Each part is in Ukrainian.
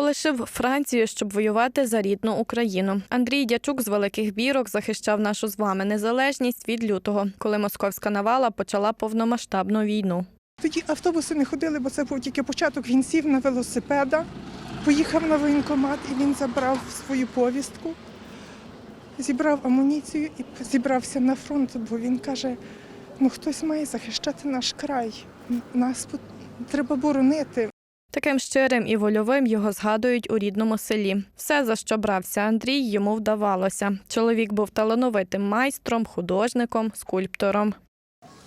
Полишив Францію, щоб воювати за рідну Україну. Андрій Дячук з великих бірок захищав нашу з вами незалежність від лютого, коли московська навала почала повномасштабну війну. Тоді автобуси не ходили, бо це був тільки початок. Він сів на велосипеда, поїхав на воєнкомат і він забрав свою повістку, зібрав амуніцію і зібрався на фронт, бо він каже: ну хтось має захищати наш край. Нас треба боронити. Таким щирим і вольовим його згадують у рідному селі. Все, за що брався Андрій, йому вдавалося. Чоловік був талановитим майстром, художником, скульптором.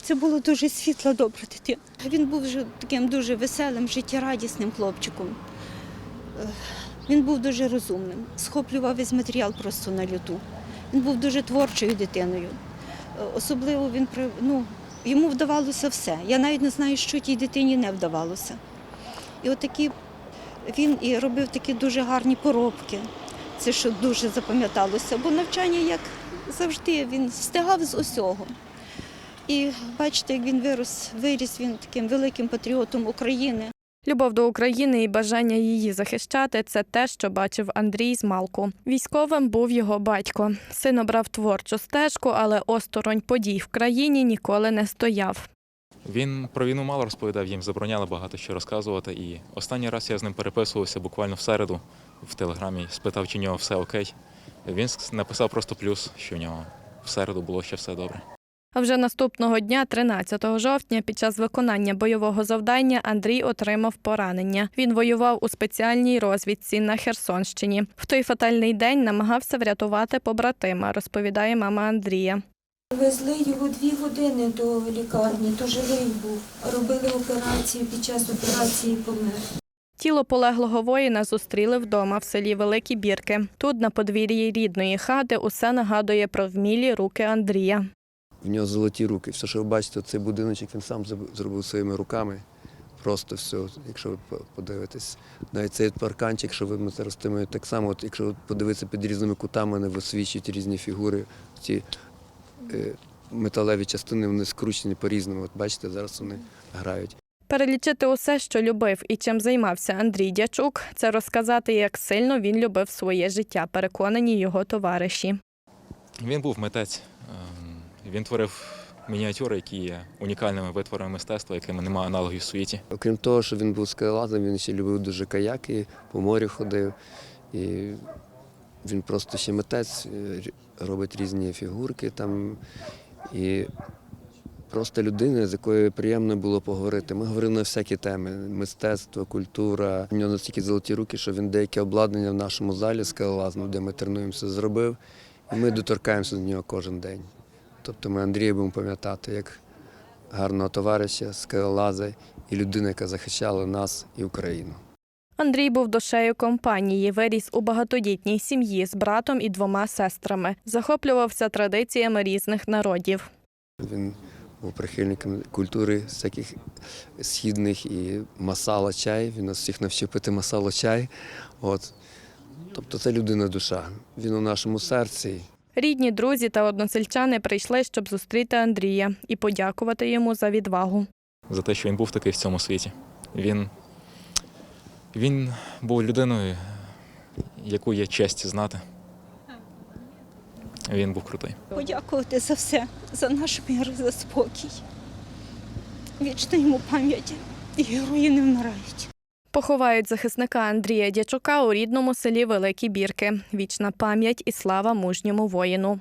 Це було дуже світла, добра дитина. Він був таким дуже веселим, життєрадісним хлопчиком. Е, Він був дуже розумним, схоплював весь матеріал просто на люту. Він був дуже творчою дитиною. Е, Особливо він ну, йому вдавалося все. Я навіть не знаю, що тій дитині не вдавалося. І от такі він і робив такі дуже гарні поробки. Це що дуже запам'яталося, бо навчання, як завжди, він встигав з усього. І бачите, як він вирос, виріс він таким великим патріотом України. Любов до України і бажання її захищати це те, що бачив Андрій з Малку. Військовим був його батько. Син обрав творчу стежку, але осторонь подій в країні ніколи не стояв. Він про війну мало розповідав, їм забороняли багато що розказувати. І останній раз я з ним переписувався буквально в середу в телеграмі, спитав, чи в нього все окей. Він написав просто плюс, що в нього в середу було ще все добре. А вже наступного дня, 13 жовтня, під час виконання бойового завдання Андрій отримав поранення. Він воював у спеціальній розвідці на Херсонщині. В той фатальний день намагався врятувати побратима, розповідає мама Андрія. Везли його дві години до лікарні, то живий був. Робили операцію, під час операції помер. Тіло полеглого воїна зустріли вдома в селі Великі Бірки. Тут, на подвір'ї рідної хати, усе нагадує про вмілі руки Андрія. В нього золоті руки. Все, що ви бачите, цей будиночок він сам зробив своїми руками. Просто все, якщо ви подивитесь. Навіть цей парканчик, що ви ми зараз тими, так само, от, якщо подивитися під різними кутами, вони висвічують різні фігури. Ці металеві частини вони скручені по-різному. От бачите, зараз вони грають. Перелічити усе, що любив і чим займався Андрій Дячук, це розказати, як сильно він любив своє життя, переконані його товариші. Він був митець. ем, Він творив мініатюри, які є унікальними витворами мистецтва, якими немає аналогів в світі. Окрім того, що він був скелелазом, він ще любив дуже каяки, по морю ходив. І він просто ще митець, е, робить різні фігурки там. І просто людина, з якою приємно було поговорити. Ми говорили на всякі теми: мистецтво, культура. У нього настільки золоті руки, що він деяке обладнання в нашому залі скелелазну, де ми тренуємося, зробив. І ми доторкаємося до нього кожен день. Тобто ми Андрія будемо пам'ятати як гарного товариша, скелелаза і людина, яка захищала нас і Україну. Андрій був душею компанії, виріс у багатодітній сім'ї з братом і двома сестрами. Захоплювався традиціями різних народів. Він був прихильником культури всяких східних і масала чай. Він нас всіх навчив пити масало чай. От. Тобто це людина душа. Він у нашому серці. Рідні, друзі та односельчани прийшли, щоб зустріти Андрія і подякувати йому за відвагу. за те, що він був такий в цьому світі. Він, він був людиною, яку є честь знати. Він був крутий. Подякувати за все, за наш мир, за спокій. Вічна йому пам'ять. І герої не вмирають. Поховають захисника Андрія Дячука у рідному селі Великі Бірки. Вічна пам'ять і слава мужньому воїну.